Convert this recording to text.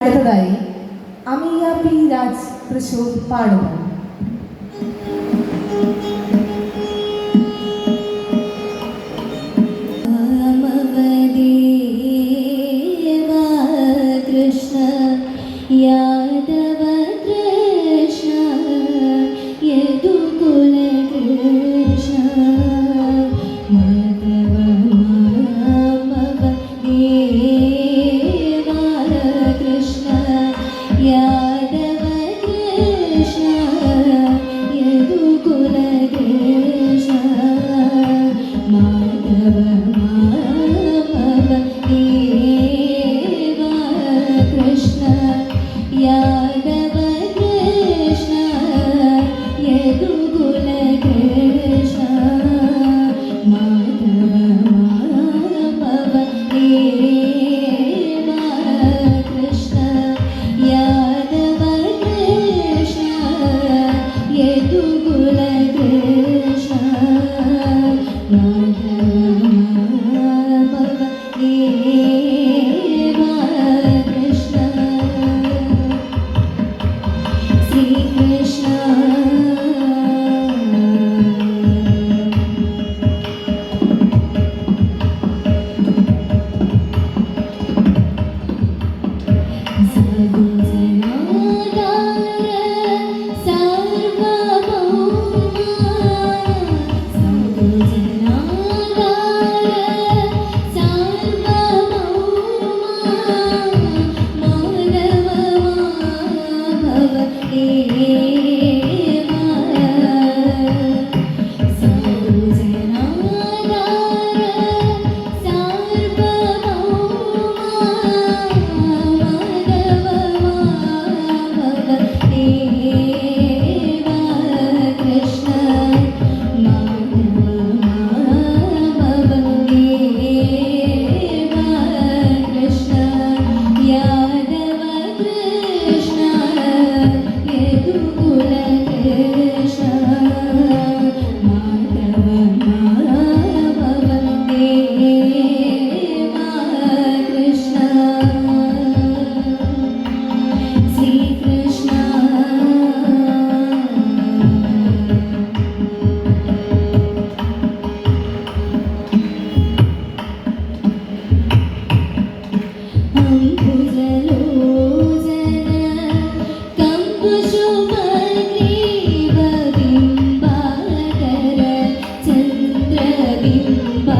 അടുത്തതായി അമിയ പി രാജ് തൃശൂർ പാടുക. കൃഷ്ണ യാ You. की remember